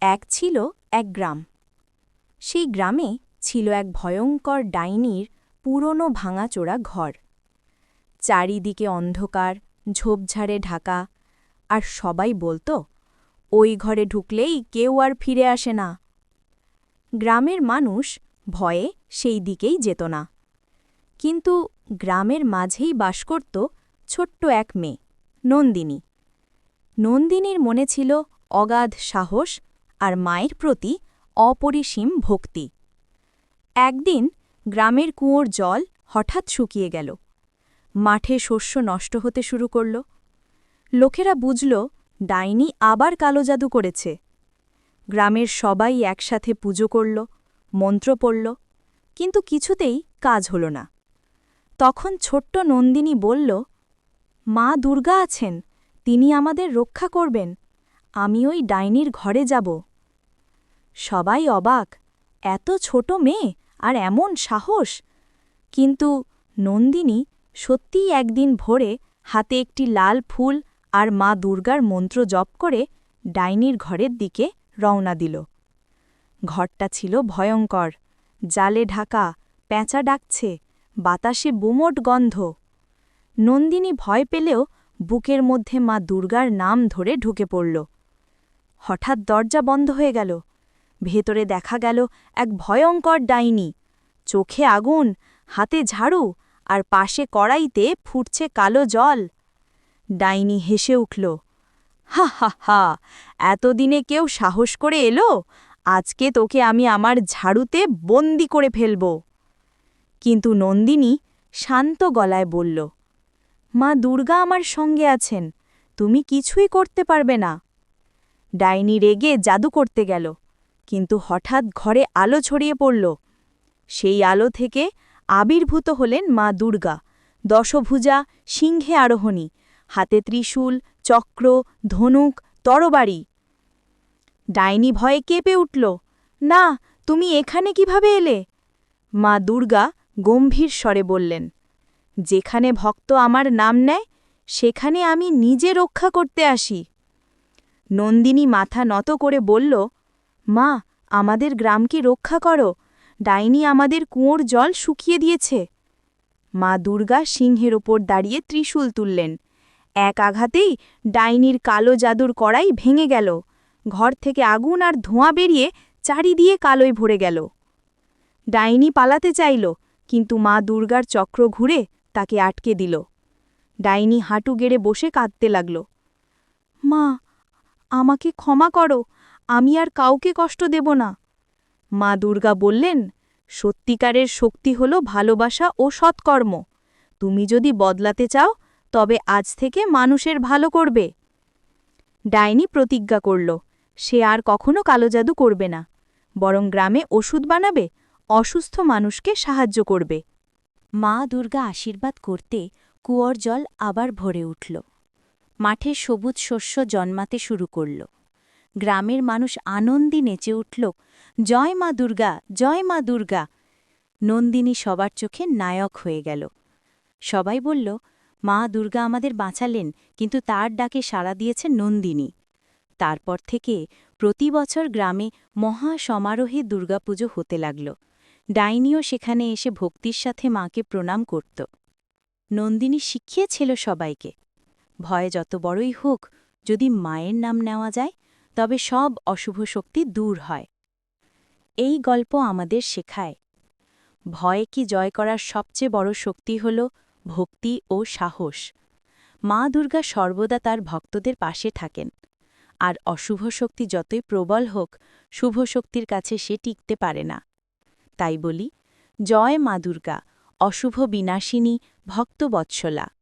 এক ছিল এক গ্রাম। সেই গ্রামে ছিল এক ভয়ঙ্কর ডাইনির পুরনো ভাঙাচোরা ঘর। চারিদিকে অন্ধকার, ঝোপঝাড়ে ঢাকা। আর সবাই বলতো, ওই ঘরে ঢুকলেই কেউ আর ফিরে আসে না। গ্রামের মানুষ ভয়ে সেই দিকেই যেত না। কিন্তু গ্রামের মাঝেই বাস করত ছোট্ট এক মেয়ে, নন্দিনী। নন্দিনীর মনে ছিল অগাধ সাহস আর মায়ের প্রতি অপরিসীম ভক্তি। একদিন গ্রামের কুয়োর জল হঠাৎ শুকিয়ে গেল। মাঠে শস্য নষ্ট হতে শুরু করল। লোকেরা বুঝল, ডাইনি আবার কালো জাদু করেছে। গ্রামের সবাই একসাথে পুজো করল, মন্ত্র পড়ল, কিন্তু কিছুতেই কাজ হল না। তখন ছোট্ট নন্দিনী বলল, মা দুর্গা আছেন, তিনি আমাদের রক্ষা করবেন। আমি ওই ডাইনির ঘরে যাব। সবাই অবাক। এত ছোট মেয়ে আর এমন সাহস। কিন্তু নন্দিনী সত্যিই একদিন ভোরে হাতে একটি লাল ফুল আর মা দুর্গার মন্ত্র জপ করে ডাইনির ঘরের দিকে রওনা দিল। ঘরটা ছিল ভয়ঙ্কর। জালে ঢাকা প্যাঁচা ডাকছে, বাতাসে বুমোট গন্ধ। নন্দিনী ভয় পেলেও বুকের মধ্যে মা দুর্গার নাম ধরে ঢুকে পড়ল। হঠাৎ দরজা বন্ধ হয়ে গেল। ভেতরে দেখা গেল এক ভয়ঙ্কর ডাইনি। চোখে আগুন, হাতে ঝাড়ু আর পাশে কড়াইতে ফুটছে কালো জল। ডাইনি হেসে উঠল, হা হা হা, এতদিনে কেউ সাহস করে এলো? আজকে তোকে আমি আমার ঝাড়ুতে বন্দি করে ফেলব। কিন্তু নন্দিনী শান্ত গলায় বলল, মা দুর্গা আমার সঙ্গে আছেন, তুমি কিছুই করতে পারবে না। ডাইনি রেগে জাদু করতে গেল। কিন্তু হঠাৎ ঘরে আলো ছড়িয়ে পড়ল। সেই আলো থেকে আবির্ভূত হলেন মা দুর্গা, দশভুজা, সিংহে আরোহণী, হাতে ত্রিশূল, চক্র, ধনুক, তরবারি। ডাইনি ভয়ে কেঁপে উঠল, না, তুমি এখানে কীভাবে এলে? মা দুর্গা গম্ভীর স্বরে বললেন, যেখানে ভক্ত আমার নাম নেয়, সেখানে আমি নিজে রক্ষা করতে আসি। নন্দিনী মাথা নত করে বলল মা, আমাদের গ্রামকে রক্ষা করো। ডাইনি আমাদের কুঁয়োর জল শুকিয়ে দিয়েছে। মা দুর্গা সিংহের ওপর দাঁড়িয়ে ত্রিশূল তুললেন। এক আঘাতেই ডাইনির কালো জাদুর কড়াই ভেঙে গেল। ঘর থেকে আগুন আর ধোঁয়া বেরিয়ে চারিদিয়ে কালোয় ভরে গেল। ডাইনি পালাতে চাইল, কিন্তু মা দুর্গার চক্র ঘুরে তাকে আটকে দিল। ডাইনি হাঁটু গেড়ে বসে কাঁদতে লাগল। মা, আমাকে ক্ষমা করো আমি আর কাউকে কষ্ট দেব না। মা দুর্গা বললেন, সত্যিকারের শক্তি হল ভালোবাসা ও সৎকর্ম। তুমি যদি বদলাতে চাও, তবে আজ থেকে মানুষের ভালো করবে। ডাইনি প্রতিজ্ঞা করল, সে আর কখনো কালো জাদু করবে না, বরং গ্রামে ওষুধ বানাবে, অসুস্থ মানুষকে সাহায্য করবে। মা দুর্গা আশীর্বাদ করতে কুয়োর জল আবার ভরে উঠল। মাঠে সবুজ শস্য জন্মাতে শুরু করল। গ্রামের মানুষ আনন্দে নেচে উঠল, জয় মা দুর্গা, জয় মা দুর্গা। নন্দিনী সবার চোখে নায়ক হয়ে গেল। সবাই বলল, মা দুর্গা আমাদের বাঁচালেন, কিন্তু তার ডাকে সাড়া দিয়েছে নন্দিনী। তারপর থেকে প্রতি বছর গ্রামে মহা সমারোহে দুর্গাপুজো হতে লাগল। ডাইনিও সেখানে এসে ভক্তির সাথে মাকে প্রণাম করত। নন্দিনী শিখিয়েছিল সবাইকে, ভয় যত বড়ই হোক, যদি মায়ের নাম নেওয়া যায় তবে সব অশুভ শক্তি দূর হয়। এই গল্প আমাদের শেখায়। ভয় কি জয় করার সবচেয়ে বড় শক্তি হল ভক্তি ও সাহস। মা দুর্গা সর্বদা তার ভক্তদের পাশে থাকেন। আর অশুভ শক্তি যতই প্রবল হোক, শুভ শক্তির কাছে সে টিকতে পারে না। তাই বলি, জয় মা দুর্গা, অশুভ বিনাশিনী ভক্তবৎসলা